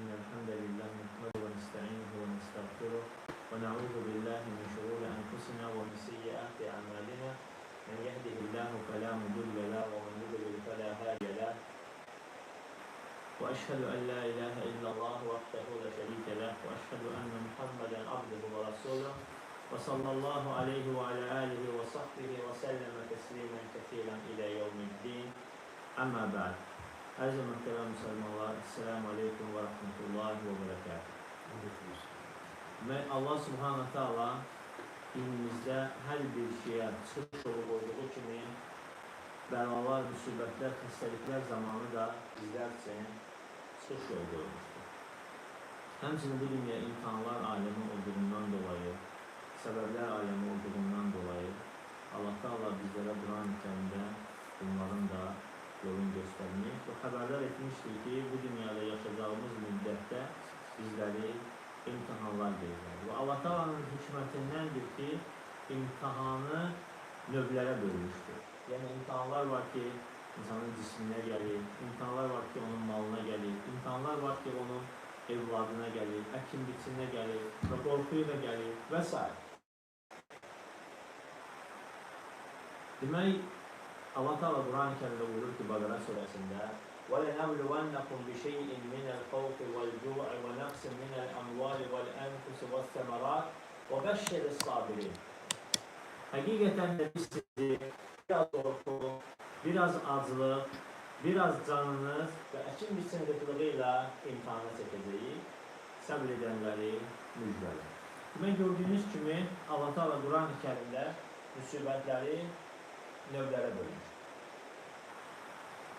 إن الحمد لله نحمده ونستعينه ونستغفره ونعوذ بالله من شرور أنفسنا ومن سيئات أعمالنا. من يهده الله فلا مضل له ومن يضلل فلا هادي له. وأشهد أن لا إله إلا الله وحده لا شريك له. وأشهد أن محمدا عبده ورسوله. وصلى الله عليه وعلى آله وصحبه وسلم تسليما كثيرا إلى يوم الدين. أما بعد. Aziz ve muhterem Müslümanlar, Esselamu Aleyküm ve Rahmetullahi ve Berekatuhu. Ve Allah Subhanahu Teala dinimizdə hər bir şeyə çıxış yolu qoyduğu kimi bəlalar, müsibətlər, xəstəliklər zamanı da bizlər üçün çıxış yolu qoymuşdur. Həmçinin bu dünya imtihanlar aləmi olduğundan dolayı, səbəblər aləmi olduğundan dolayı Allah Teala bizlərə Quran-ı Kərimdə bunların da yolunu göstərmiş və xəbərdar etmişdir ki, bu dünyada yaşayacağımız müddətdə bizləri imtihanlar verirlər. Və Allah Taala'nın hikmətindəndir ki, imtihanı növlərə bölmüşdür. Yəni imtihanlar var ki, insanın cisminə gəlir, imtihanlar var ki, onun malına gəlir, imtihanlar var ki, onun evladına gəlir, əkin biçinə gəlir və qorxu ilə gəlir və s. Demək, Allah Teala Kur'an-ı Kerim'de buyurur ki Bakara suresinde وَلَنَبْلُوَنَّكُمْ بِشَيْءٍ مِنَ الْخَوْفِ وَالْجُوعِ وَنَقْصٍ مِنَ الْأَمْوَالِ وَالْأَنْفُسِ وَالثَّمَرَاتِ وَبَشِّرِ الصَّابِرِينَ Hakikaten de biz sizi biraz korku, biraz acılık, biraz canınız ve ekin biçim kıtlığıyla imtihana çekeceği sabredenleri müjdele. Demek gördüğünüz kimi Allah Teala Kur'an-ı Kerim'de musibetleri növlərə bölmüş.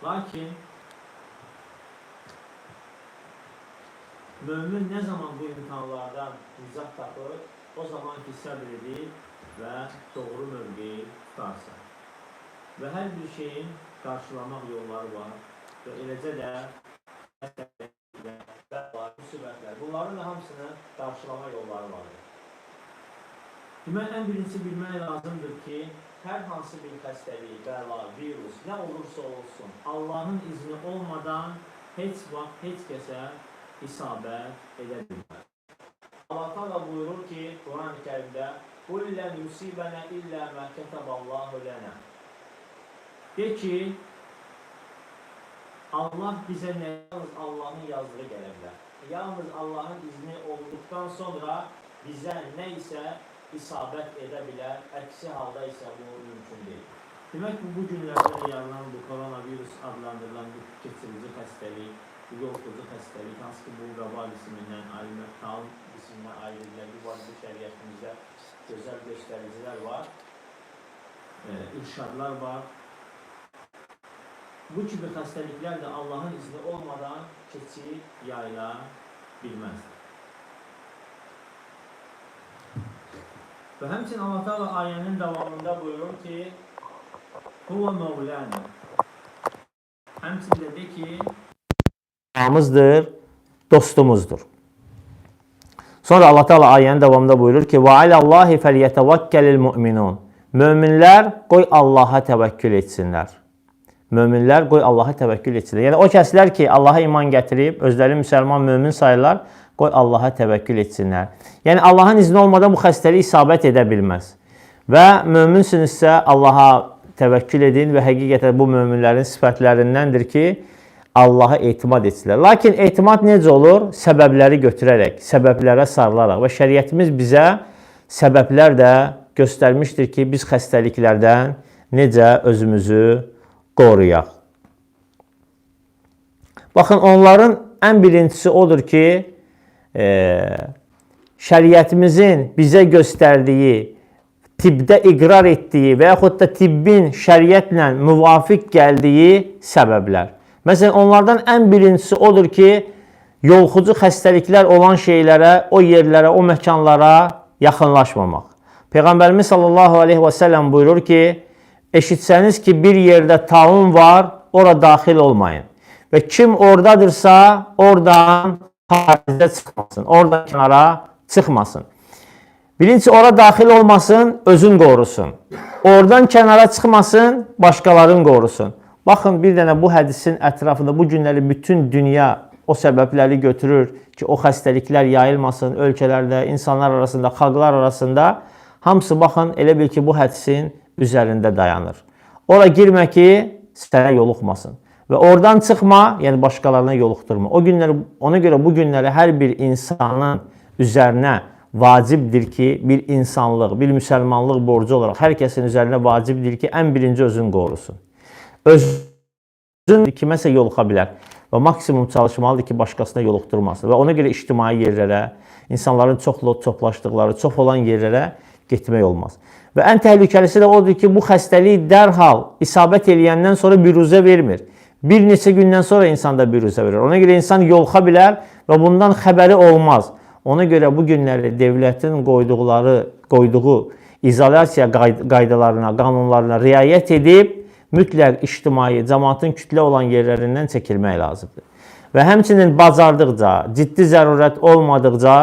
Lakin mümin nə zaman bu imtihanlardan nicat tapır, o zaman ki səbr edir və doğru mövqeyi tutarsa. Və hər bir şeyin qarşılamaq yolları var və eləcə də müsibətlər, bunların da hamısını qarşılama yolları vardır. Demək, ən birincisi bilmək lazımdır ki, hər hansı bir xəstəlik, bəla, virus, nə olursa olsun, Allahın izni olmadan heç vaxt heç kəsə isabət edə bilməz. Allah Teala buyurur ki, Quran-ı Kərimdə "Qul len yusibana illa ma kataballahu lana." De ki, Allah bizə nə yalnız Allahın yazdığı gələ bilər. Yalnız Allahın izni olduqdan sonra bizə nə isə isabət edə bilər, əksi halda isə bu mümkün deyil. Demək ki, bu günlərdə yaranan bu koronavirus adlandırılan bu keçirici xəstəlik, bu yolxucu xəstəlik, hansı ki, bu qabal ismindən ayrılır, tal ismindən ayrılır, bu var bu şəriətimizdə gözəl var, e, irşadlar var. Bu kimi xəstəliklər də Allahın izni olmadan keçib yayıla bilməzdir. Və həmçinin Allah Teala ayənin davamında buyurur ki, Huve Mevlana. Həmçində de ki, Allah'ımızdır, dostumuzdur. Sonra Allah Teala ayənin davamında buyurur ki: "Və alallahi felyetevekkelul mu'minun." Möminlər qoy Allaha təvəkkül etsinlər. Möminlər qoy Allaha təvəkkül etsinlər. Yəni o kəslər ki, Allaha iman gətirib, özləri müsəlman mömin sayırlar, qoy Allaha təvəkkül etsinlər. Yəni Allahın izni olmadan bu xəstəlik isabət edə bilməz. Və möminsinizsə Allaha təvəkkül edin və həqiqətən bu möminlərin sifətlərindəndir ki, Allaha etimad etsinlər. Lakin etimad necə olur? Səbəbləri götürərək, səbəblərə sarılaraq və şəriətimiz bizə səbəblər də göstərmişdir ki, biz xəstəliklərdən necə özümüzü qoruyaq. Baxın, onların ən birincisi odur ki, e, şəriətimizin bizə göstərdiyi, tibbdə iqrar etdiyi və yaxud da tibbin şəriətlə müvafiq gəldiyi səbəblər. Məsələn, onlardan ən birincisi odur ki, yolxucu xəstəliklər olan şeylərə, o yerlərə, o məkanlara yaxınlaşmamaq. Peyğəmbərimiz sallallahu aleyhi və səlləm buyurur ki, eşitsəniz ki, bir yerdə taun var, ora daxil olmayın. Və kim oradadırsa, oradan xaricə çıxmasın, oradan kənara çıxmasın. Birinci ora daxil olmasın, özün qorusun. Oradan kənara çıxmasın, başqalarını qorusun. Baxın bir dənə bu hədisin ətrafında bu günləri bütün dünya o səbəbləri götürür ki, o xəstəliklər yayılmasın ölkələrdə, insanlar arasında, xalqlar arasında. Hamısı baxın, elə bil ki, bu hədisin üzərində dayanır. Ora girmə ki, sənə yoluxmasın. Və oradan çıxma, yəni başqalarına yoluxdurma. O günlər ona görə bu günləri hər bir insanın üzərinə vacibdir ki, bir insanlıq, bir müsəlmanlıq borcu olaraq hər kəsin üzərinə vacibdir ki, ən birinci özün qorusun. Özün kiməsə yoluxa bilər və maksimum çalışmalıdır ki, başqasına yoluxdurmasın və ona görə ictimai yerlərə, insanların çoxlu toplaşdıqları, çox olan yerlərə getmək olmaz. Və ən təhlükəlisi də odur ki, bu xəstəlik dərhal isabət eləyəndən sonra büruzə vermir. Bir neçə gündən sonra insanda büruzə verir. Ona görə insan yoluxa bilər və bundan xəbəri olmaz. Ona görə bu günləri dövlətin qoyduqları, qoyduğu izolyasiya qaydalarına, qanunlarına riayət edib mütləq ictimai, cəmaatın kütlə olan yerlərindən çəkilmək lazımdır. Və həmçinin bacardıqca, ciddi zərurət olmadıqca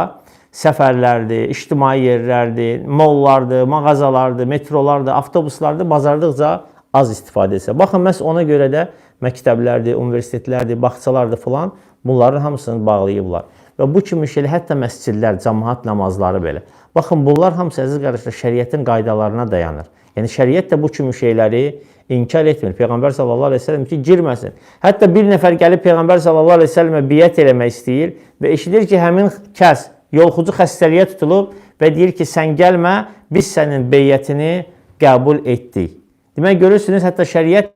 səfərlərdir, ictimai yerlərdir, mollardır, mağazalardır, metrolardır, avtobuslardır, bacardıqca az istifadə etsə. Baxın, məhz ona görə də məktəblərdir, universitetlərdir, bağçalardır filan bunların hamısını bağlayıblar. Və bu kimi şeylər hətta məscidlər, cəmaət namazları belə. Baxın, bunlar hamısı əziz qardaşlar şəriətin qaydalarına dayanır. Yəni şəriət də bu kimi şeyləri inkar etmir. Peyğəmbər sallallahu əleyhi və səlləm ki, girməsin. Hətta bir nəfər gəlib Peyğəmbər sallallahu əleyhi və səlləmə biət eləmək istəyir və eşidir ki, həmin kəs yolxucu xəstəliyə tutulub və deyir ki, sən gəlmə, biz sənin beyyətini qəbul etdik. Demək görürsünüz, hətta şəriət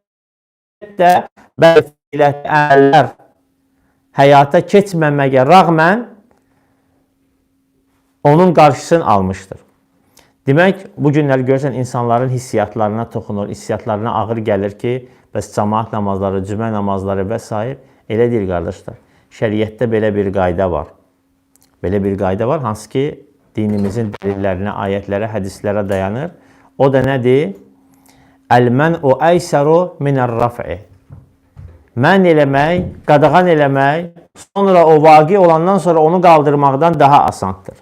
də bəzi əməllər həyata keçməməyə rəğmən onun qarşısını almışdır. Demək, bu günlər görsən insanların hissiyatlarına toxunur, hissiyatlarına ağır gəlir ki, bəs cəmaət namazları, cümə namazları və s. elə deyil qardaşlar. Şəriətdə belə bir qayda var. Belə bir qayda var, hansı ki, dinimizin dəlillərinə, ayətlərə, hədislərə dayanır. O da nədir? Əl-mən'u əysəru minər-raf'i. Mən eləmək, qadağan eləmək, sonra o vaqi olandan sonra onu qaldırmaqdan daha asandır.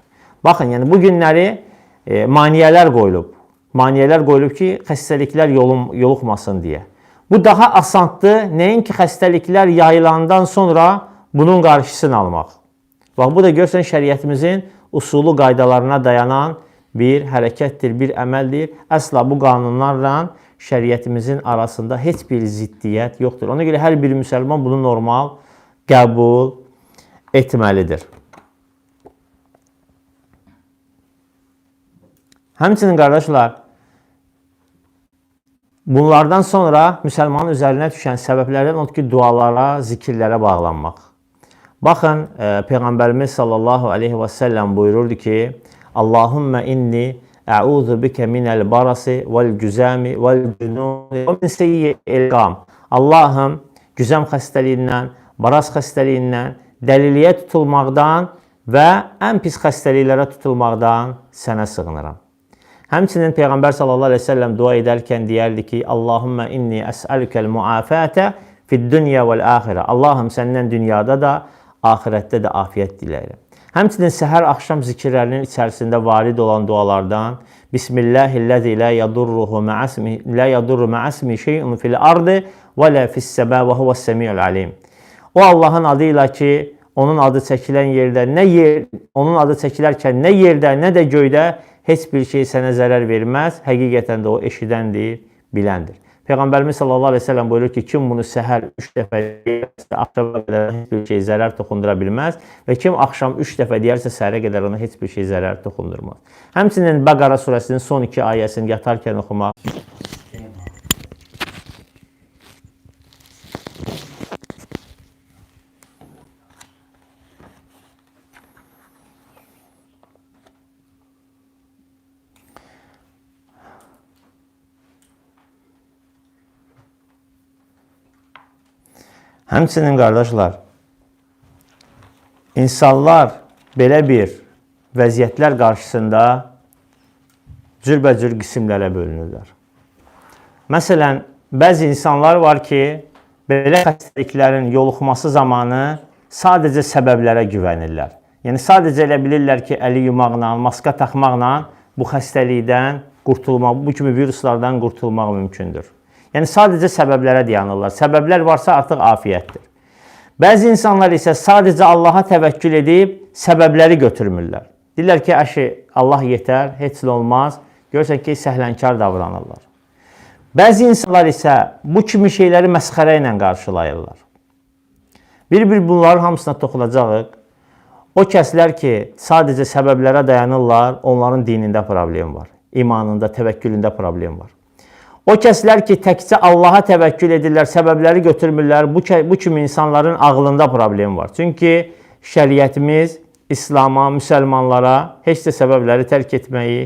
Baxın, yəni bu günləri e, maniyələr qoyulub. Maniyələr qoyulub ki, xəstəliklər yolum, yoluxmasın deyə. Bu daha asandır, nəinki xəstəliklər yayılandan sonra bunun qarşısını almaq. Bax, bu da görsən şəriətimizin usulu qaydalarına dayanan bir hərəkətdir, bir əməldir. Əsla bu qanunlarla şəriətimizin arasında heç bir ziddiyyət yoxdur. Ona görə hər bir müsəlman bunu normal qəbul etməlidir. Həmçinin qardaşlar, bunlardan sonra müsəlmanın üzərinə düşən səbəblərdən odur ki, dualara, zikirlərə bağlanmaq. Baxın, e, Peyğəmbərimiz sallallahu aleyhi və səlləm buyururdu ki, Allahümmə inni əuzu bikə minəl barasi vəl güzəmi vəl cünuni və min seyyi elqam. Allahım, güzəm xəstəliyindən, baras xəstəliyindən, dəliliyə tutulmaqdan və ən pis xəstəliklərə tutulmaqdan sənə sığınıram. Həmçinin Peyğəmbər sallallahu əleyhi və səlləm dua edərkən deyərdi ki: "Allahumma inni əs'alukel muafata fid dunya vel axirə." Allahım səndən dünyada da, axirətdə də afiyət diləyirəm. Həmçinin səhər axşam zikirlərinin içərisində varid olan dualardan Bismillahillezî la yadurruhu ma'asmi la yadurru ma'asmi şey'un fil ardı və la fis səma və huves semiul alim. O Allahın adı ilə ki, onun adı çəkilən yerdə nə yer, onun adı çəkilərkən nə yerdə, nə də göydə heç bir şey sənə zərər verməz. Həqiqətən də o eşidəndir, biləndir. Peyğəmbərimiz sallallahu əleyhi və səlləm buyurur ki, kim bunu səhər 3 dəfə deyərsə, axşama qədər heç bir şey zərər toxundura bilməz və kim axşam 3 dəfə deyərsə, səhərə qədər ona heç bir şey zərər toxundurmaz. Həmçinin Bəqara surəsinin son 2 ayəsini yatarkən oxumaq Həmçinin qardaşlar, insanlar belə bir vəziyyətlər qarşısında cürbəcür qismlərə bölünürlər. Məsələn, bəzi insanlar var ki, belə xəstəliklərin yoluxması zamanı sadəcə səbəblərə güvənirlər. Yəni sadəcə elə bilirlər ki, əli yumaqla, maska taxmaqla bu xəstəlikdən qurtulmaq, bu kimi viruslardan qurtulmaq mümkündür. Yəni sadəcə səbəblərə dayanırlar. Səbəblər varsa artıq afiyətdir. Bəzi insanlar isə sadəcə Allaha təvəkkül edib səbəbləri götürmürlər. Deyirlər ki, əşi Allah yetər, heç nə olmaz. Görürsən ki, səhlənkar davranırlar. Bəzi insanlar isə bu kimi şeyləri məsxərə ilə qarşılayırlar. Bir-bir bunların hamısına toxunacağıq. O kəslər ki, sadəcə səbəblərə dayanırlar, onların dinində problem var. İmanında, təvəkkülündə problem var. O kəslər ki, təkcə Allaha təvəkkül edirlər, səbəbləri götürmürlər, bu, bu kimi insanların ağlında problem var. Çünki şəriətimiz İslama, müsəlmanlara heç də səbəbləri tərk etməyi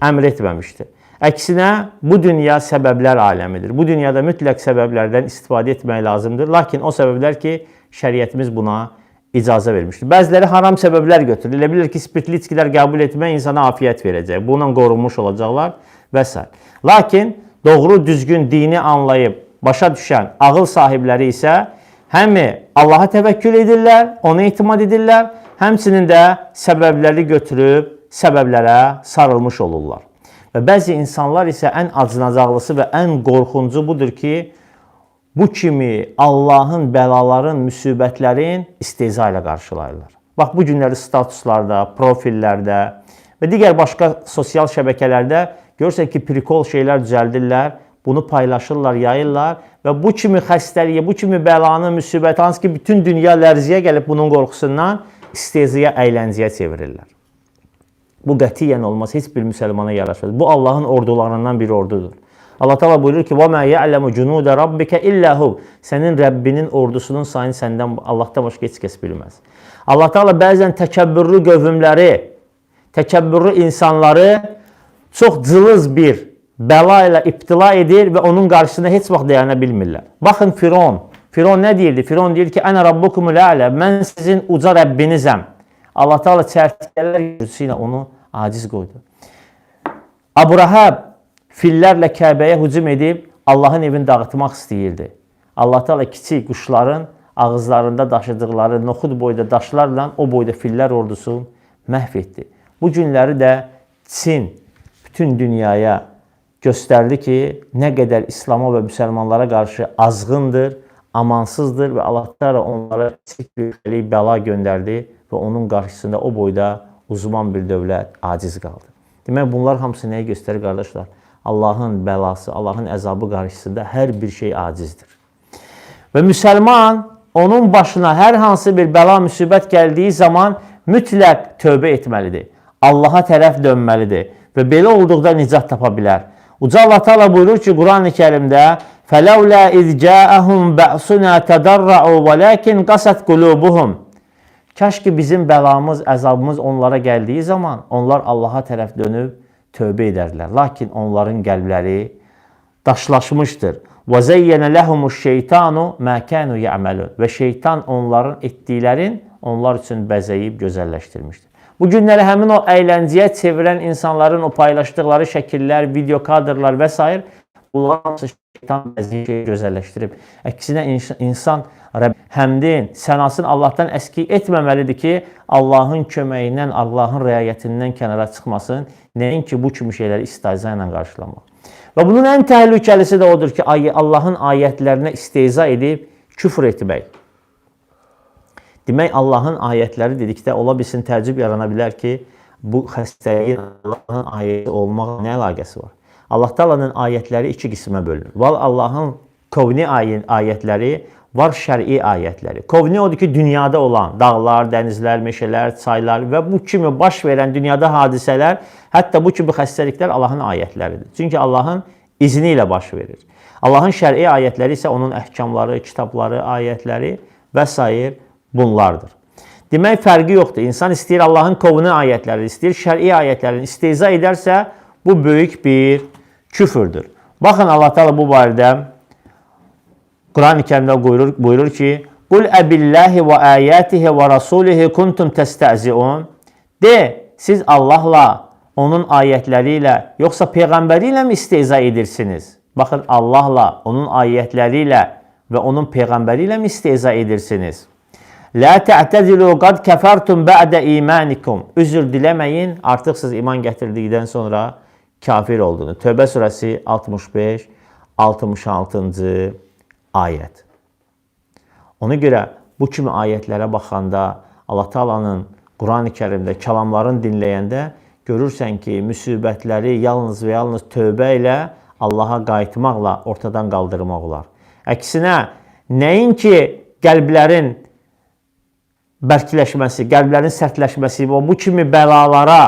əmr etməmişdir. Əksinə, bu dünya səbəblər aləmidir. Bu dünyada mütləq səbəblərdən istifadə etmək lazımdır. Lakin o səbəblər ki, şəriətimiz buna icazə vermişdir. Bəziləri haram səbəblər götürür. Elə bilir ki, spirtli içkilər qəbul etmək insana afiyyət verəcək. Bununla qorunmuş olacaqlar və s. Lakin doğru, düzgün dini anlayıb başa düşən ağıl sahibləri isə həmi Allaha təvəkkül edirlər, ona etimad edirlər, həmçinin də səbəbləri götürüb səbəblərə sarılmış olurlar. Və bəzi insanlar isə ən acınacaqlısı və ən qorxuncu budur ki, bu kimi Allahın bəlaların, müsibətlərin istehza ilə qarşılayırlar. Bax bu günləri statuslarda, profillərdə və digər başqa sosial şəbəkələrdə görürsən ki, prikol şeylər düzəldirlər, bunu paylaşırlar, yayırlar və bu kimi xəstəliyə, bu kimi bəlanı, müsibət hansı ki, bütün dünya lərziyə gəlib bunun qorxusundan istehzaya, əyləncəyə çevirirlər. Bu qətiyyən olmaz, heç bir müsəlmana yaraşmaz. Bu Allahın ordularından bir ordudur. Allah Taala buyurur ki: "Və mə ya'lemu cunuda rabbika illa hu." Sənin Rəbbinin ordusunun sayını səndən Allahdan başqa heç kəs bilməz. Allah Taala bəzən təkəbbürlü qövmləri, təkəbbürlü insanları çox cılız bir bəla ilə ibtila edir və onun qarşısında heç vaxt dayana bilmirlər. Baxın Firon. Firon nə deyirdi? Firon deyir ki: "Ənə rabbukumul a'la." Mən sizin uca Rəbbinizəm. Allah Taala çərçivələr gücü ilə onu aciz qoydu. Abraham fillərlə Kəbəyə hücum edib Allahın evini dağıtmaq istəyirdi. Allah Taala kiçik quşların ağızlarında daşıdıqları noxud boyda daşlarla o boyda fillər ordusunu məhv etdi. Bu günləri də Çin bütün dünyaya göstərdi ki, nə qədər İslam'a və müsəlmanlara qarşı azğındır, amansızdır və Allah Taala onlara kiçik bir bəla göndərdi və onun qarşısında o boyda uzman bir dövlət aciz qaldı. Demək bunlar hamısı nəyi göstərir qardaşlar? Allahın bəlası, Allahın əzabı qarşısında hər bir şey acizdir. Və müsəlman onun başına hər hansı bir bəla, müsibət gəldiyi zaman mütləq tövbə etməlidir. Allaha tərəf dönməlidir və belə olduqda nicat tapa bilər. Uca Allah Taala buyurur ki, Qurani-Kərimdə: "Fələulə iz ca'ahum ba'suna tadarra'u velakin qasat qulubuhum" Kaş ki bizim bəlamız, əzabımız onlara gəldiyi zaman onlar Allaha tərəf dönüb tövbə edərlər. Lakin onların qəlbləri daşlaşmışdır. Və zeyyənə ləhumuş şeytanu mə kanu ya'malun. Və şeytan onların etdiklərin onlar üçün bəzəyib gözəlləşdirmişdir. Bu günləri həmin o əyləncəyə çevirən insanların o paylaşdıqları şəkillər, video kadrlar və s. bunlar hamısı şeytan bəzəyib gözəlləşdirib. Əksinə insan Rəbb həmdin, sənasını Allahdan əski etməməlidir ki, Allahın köməyindən, Allahın riayətindən kənara çıxmasın. Nəinki bu kimi şeyləri istehza ilə qarşılamaq. Və bunun ən təhlükəlisi də odur ki, Allahın ayətlərinə istehza edib küfr etmək. Demək, Allahın ayətləri dedikdə ola bilsin təəccüb yarana bilər ki, bu xəstəliyin Allahın ayəti olmağa nə əlaqəsi var? Allah Taala'nın ayətləri iki qismə bölünür. Val Allahın kovni ayətləri var şəri ayətləri. Kovni odur ki, dünyada olan dağlar, dənizlər, meşələr, çaylar və bu kimi baş verən dünyada hadisələr, hətta bu kimi xəstəliklər Allahın ayətləridir. Çünki Allahın izni ilə baş verir. Allahın şəri ayətləri isə onun əhkamları, kitabları, ayətləri və s. bunlardır. Demək fərqi yoxdur. İnsan istəyir Allahın kovni ayətləri, istəyir şəri ayətlərini istehza edərsə, bu böyük bir küfürdür. Baxın Allah Teala bu barədə Quran-ı Kərimdə buyurur, buyurur ki: "Qul əbillahi və ayatihi və rasulihi kuntum testəziun." De, siz Allahla, onun ayətləri ilə, yoxsa peyğəmbəri ilə mi istehza edirsiniz? Baxın, Allahla, onun ayətləri ilə və onun peyğəmbəri ilə mi istehza edirsiniz? La ta'tadilu qad kafartum ba'da imanikum. Üzr diləməyin, artıq siz iman gətirdikdən sonra kafir oldunuz. Tövbə surəsi 65 66-cı ayət. Ona görə bu kimi ayətlərə baxanda, Allah Taala'nın Qurani Kərimdə kəlamlarını dinləyəndə görürsən ki, müsibətləri yalnız və yalnız tövbə ilə Allaha qayıtmaqla ortadan qaldırmaq olar. Əksinə, nəinki qəlblərin bərkləşməsi, qəlblərin sərtləşməsi və bu kimi bəlalara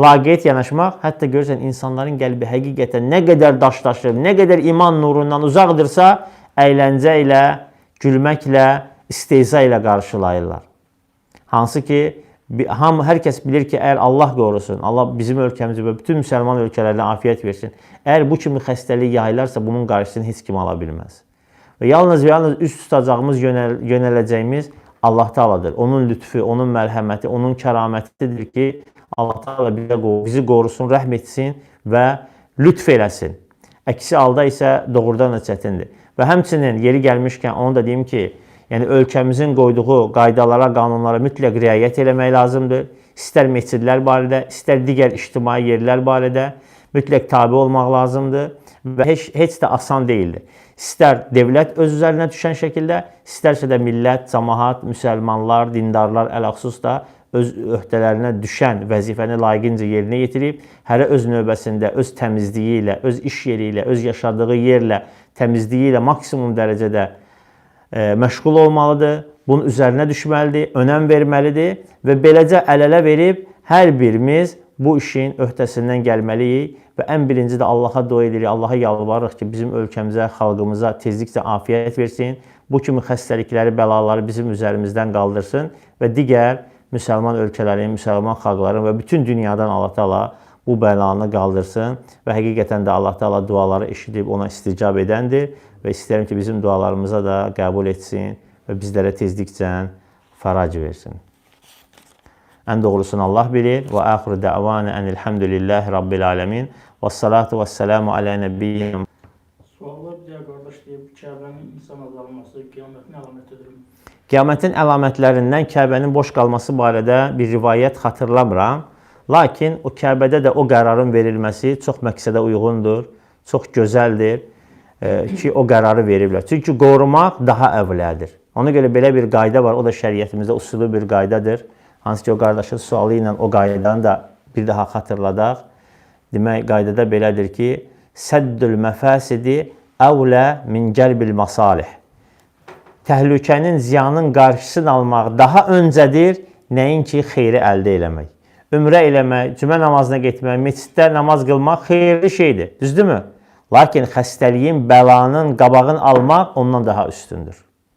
laqeyd yanaşmaq, hətta görürsən insanların qəlbi həqiqətən nə qədər daşlaşıb, nə qədər iman nurundan uzaqdırsa, əyləncə ilə, gülməklə, istehza ilə qarşılayırlar. Hansı ki, ham hər kəs bilir ki, əgər Allah qorusun, Allah bizim ölkəmizi və bütün müsəlman ölkələrinə afiyət versin. Əgər bu kimi xəstəlik yayılarsa, bunun qarşısını heç kim ala bilməz. Və yalnız və yalnız üst tutacağımız yönəl yönələcəyimiz Allah Taala'dır. Onun lütfü, onun mərhəməti, onun kəramətidir ki, Allah Taala bizi qorusun, rəhm etsin və lütf eləsin. Əksi halda isə doğrudan da çətindir. Və həmçinin yeri gəlmişkən onu da deyim ki, yəni ölkəmizin qoyduğu qaydalara, qanunlara mütləq riayət eləmək lazımdır. İstər məscidlər barədə, istər digər ictimai yerlər barədə mütləq tabe olmaq lazımdır və heç heç də asan deyildir. İstər dövlət öz üzərinə düşən şəkildə, istərsə də millət, cəmaət, müsəlmanlar, dindarlar ələxsus da öz öhdələrinə düşən vəzifəni layiqincə yerinə yetirib, hərə öz növbəsində öz təmizliyi ilə, öz iş yeri ilə, öz yaşadığı yerlə, təmizliyi ilə maksimum dərəcədə e, məşğul olmalıdır. Bunun üzərinə düşməlidir, önəm verməlidir və beləcə əl-ələ verib hər birimiz bu işin öhdəsindən gəlməliyik və ən birinci də Allaha dua edirik, Allaha yalvarırıq ki, bizim ölkəmizə, xalqımıza tezliklə afiyət versin. Bu kimi xəstəlikləri, bəlaları bizim üzərimizdən qaldırsın və digər müsəlman ölkələrin, müsəlman xalqların və bütün dünyadan Allah Taala bu bəlanı qaldırsın və həqiqətən də Allah Taala duaları eşidib ona isticab edəndir və istəyirəm ki, bizim dualarımıza da qəbul etsin və bizlərə tezliklə fəraj versin. Ən doğrusunu Allah bilir. Və axiru dəvana enilhamdülillahi rabbil alamin. Və salatu və selamu alə nəbiyyina Suallar deyə qardaş deyib, Kəbənin insan azalması qiyamətin əlamətidir. Qiyamətin əlamətlərindən Kəbənin boş qalması barədə bir rivayət xatırlamıram. Lakin o Kəbədə də o qərarın verilməsi çox məqsədə uyğundur, çox gözəldir e, ki, o qərarı veriblər. Çünki qorumaq daha əvvəlidir. Ona görə belə bir qayda var, o da şəriətimizdə usulü bir qaydadır. Hansı ki, o qardaşın sualı ilə o qaydanı da bir daha xatırladaq. Demək, qaydada belədir ki, səddül məfəsidi əvlə min gəlbil masalih. Təhlükənin, ziyanın qarşısını almaq daha öncədir, nəinki xeyri əldə eləmək. Ümrə eləmək, cümə namazına getmək, məsciddə namaz qılmaq xeyirli şeydir, düzdürmü? Lakin xəstəliyin, bəlanın qabağını almaq ondan daha üstündür.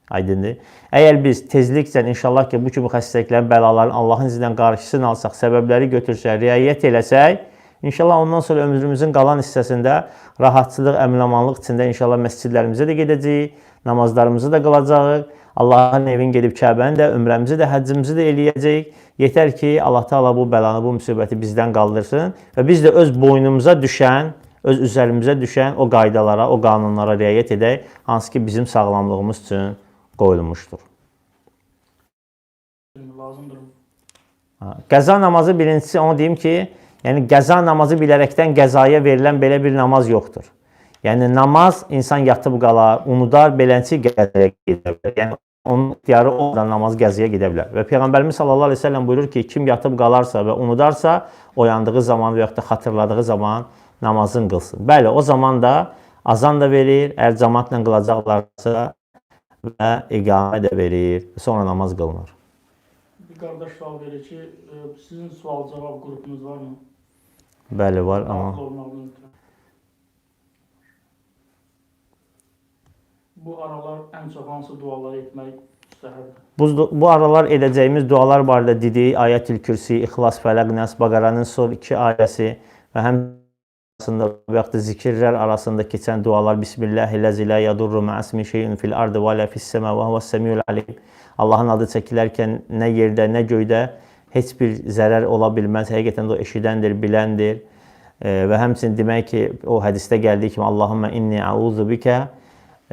Aydındır? Əgər biz tezliklə inşallah ki, bu kimi xəstəliklərin, bəlaların Allahın ilə qarşısını alsaq, səbəbləri götürsək, riayət eləsək, İnşallah ondan sonra ömrümüzün qalan hissəsində rahatçılıq, əminamanlıq içində inşallah məscidlərimizə də gedəcəyik, namazlarımızı da qılacağıq. Allahın evin gedib Kəbəni də, ömrəmizi də, həccimizi də eləyəcəyik. Yetər ki, Allah Taala bu bəlanı, bu müsibəti bizdən qaldırsın və biz də öz boynumuza düşən, öz üzərimizə düşən o qaydalara, o qanunlara riayət edək, hansı ki bizim sağlamlığımız üçün qoyulmuşdur. Lazımdır. Qəza namazı birincisi onu deyim ki, Yəni qəza namazı bilərəkdən qəzaya verilən belə bir namaz yoxdur. Yəni namaz insan yatıb qalar, unudar, beləncə qəzaya gedə bilər. Yəni onun ixtiyarı olmadan namaz qəzaya gedə bilər. Və Peyğəmbərimiz sallallahu əleyhi və səlləm buyurur ki, kim yatıb qalarsa və unudarsa, oyandığı zaman və ya da xatırladığı zaman namazını qılsın. Bəli, o zaman da azan da verir, əgər cəmaatla qılacaqlarsa və iqamə də verir. Sonra namaz qılınır. Bir qardaş sual verir ki, e, sizin sual-cavab qrupunuz varmı? Bəli, var, amma. Bu aralar ən çox hansı duaları etmək? Bu, bu aralar edəcəyimiz dualar barədə Didi, Ayətül Kürsi, İxlas, Fələq, Nəs, Baqaranın son iki ayəsi və həm arasında və yaxud da zikirlər arasında keçən dualar Bismillahirrahmanirrahim la yadurru ma'asmi şey'un fil ardı və la fis sema və huves semiul alim. Allahın adı çəkilərkən nə yerdə, nə göydə heç bir zərər ola bilməz. Həqiqətən də o eşidəndir, biləndir. E, və həmçinin demək ki, o hədisdə gəldiyi kimi Allahumma inni a'udhu bika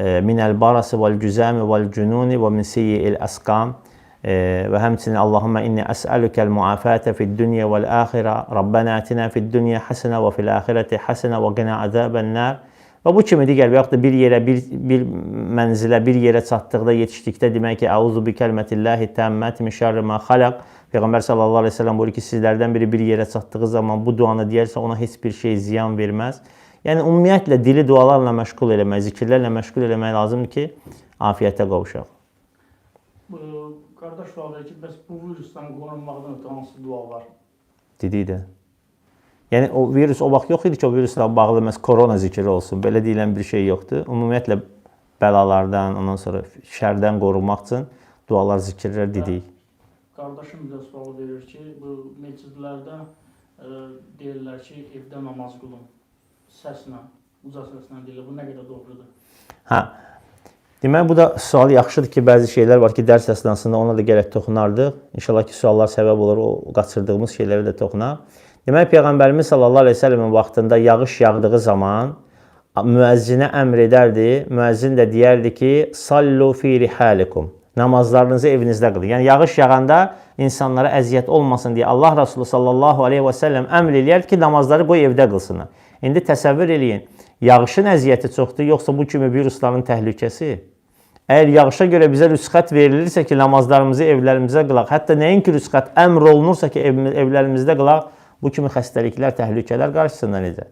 minəl barası vəl cüzəmi vəl cünuni və min seyyi'il əsqam və həmçinin Allahumma inni əs'əlükəl muafətə fid dünya vəl axirə Rabbənə ətinə fid dünya həsənə və fil axirəti həsənə və qina əzəbən nər Və bu kimi digər və yaxud da bir yerə, bir, bir mənzilə, bir yerə çatdıqda, yetişdikdə demək ki, "Əuzu bi kəlmətillahi təmmət min şərri ma xalaq." Peyğəmbər sallallahu əleyhi və səlləm buyurur ki, sizlərdən biri bir yerə çatdığı zaman bu duanı deyərsə, ona heç bir şey ziyan verməz. Yəni ümumiyyətlə dili dualarla məşğul eləmək, zikirlərlə məşğul eləmək lazımdır ki, afiyətə qovuşaq. Qardaş sual verir ki, bəs bu virusdan qorunmaqdan ötürü hansı dua var? Dedik də. Yəni o virus o vaxt yox idi ki, o virusla bağlı məs korona zikri olsun. Belə deyilən bir şey yoxdur. Ümumiyyətlə bəlalardan, ondan sonra şərdən qorunmaq üçün dualar, zikirlər dedik. Qardaşım bizə sual verir ki, bu məscidlərdə e, deyirlər ki, evdə namaz qılın. Səslə, uca səslə deyilir. Bu nə qədər doğrudur? Hə. Demək bu da sual yaxşıdır ki, bəzi şeylər var ki, dərs əsnasında ona da gərək toxunardıq. İnşallah ki, suallar səbəb olur, o qaçırdığımız şeylərə də toxunaq. Demək Peyğəmbərimiz sallallahu əleyhi və səlləmin vaxtında yağış yağdığı zaman müəzzinə əmr edərdi. Müəzzin də deyərdi ki, "Sallu fi rihalikum." Namazlarınızı evinizdə qılın. Yəni yağış yağanda insanlara əziyyət olmasın deyə Allah Rəsulu sallallahu əleyhi və səlləm əmr eləyərdi ki, namazları qoy evdə qılsınlar. İndi təsəvvür eləyin. Yağışın əziyyəti çoxdur, yoxsa bu kimi virusların təhlükəsi? Əgər yağışa görə bizə rüsxət verilirsə ki, namazlarımızı evlərimizdə qılaq, hətta nəinki rüsxət əmr olunursa ki, ev- evlərimizdə qılaq, bu kimi xəstəliklər, təhlükələr qarşısında necə?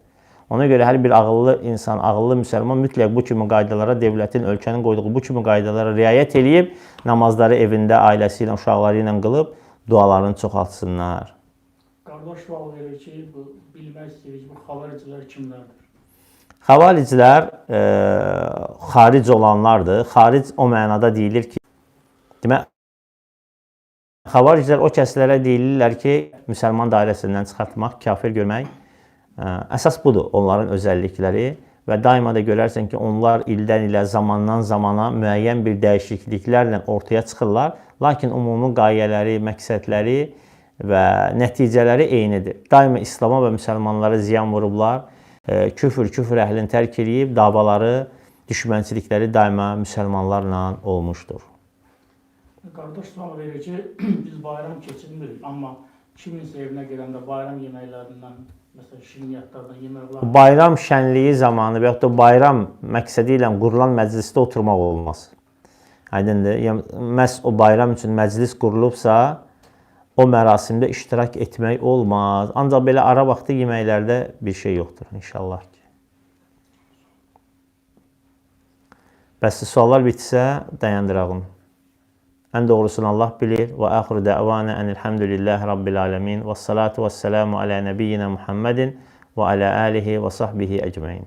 Ona görə hər bir ağıllı insan, ağıllı müsəlman mütləq bu kimi qaydalara, dövlətin, ölkənin qoyduğu bu kimi qaydalara riayət eləyib, namazları evində ailəsi ilə, uşaqları ilə qılıb dualarını çoxaltsınlar. Qardaş sual verir ki, bu bilmək istəyirik bu xavaricilər kimlərdir? Xavariclər e, xaric olanlardır. Xaric o mənada deyilir ki, demək Xavariclər o kəslərə deyirlər ki, müsəlman dairəsindən çıxartmaq, kafir görmək. Ə, Əsas budur onların özəllikləri və daima da görərsən ki, onlar ildən ilə, zamandan zamana müəyyən bir dəyişikliklərlə ortaya çıxırlar, lakin ümumi qayələri, məqsədləri və nəticələri eynidir. Daima İslam'a və müsəlmanlara ziyan vurublar. Ə, Küfür, küfür əhlini tərk edib davaları, düşmənçilikləri daima müsəlmanlarla olmuşdur. Qardaş sual verir ki, biz bayram keçirmirik, amma kiminsə evinə gələndə bayram yeməklərindən, məsələn, şirniyyatlardan yemək olar. Bayram şənliyi zamanı və yaxud da bayram məqsədi ilə qurulan məclisdə oturmaq olmaz. Aydındır? Yəni məhz o bayram üçün məclis qurulubsa, o mərasimdə iştirak etmək olmaz. Ancaq belə ara vaxtı yeməklərdə bir şey yoxdur inşallah ki. Bəs suallar bitsə dayandırağım. Ən doğrusunu Allah bilir. Və axiru dəvana enilhamdülillahi rabbil alamin və salatu və selamu alə nəbiyyina Muhammedin və alə alihi və sahbihi ecmaîn.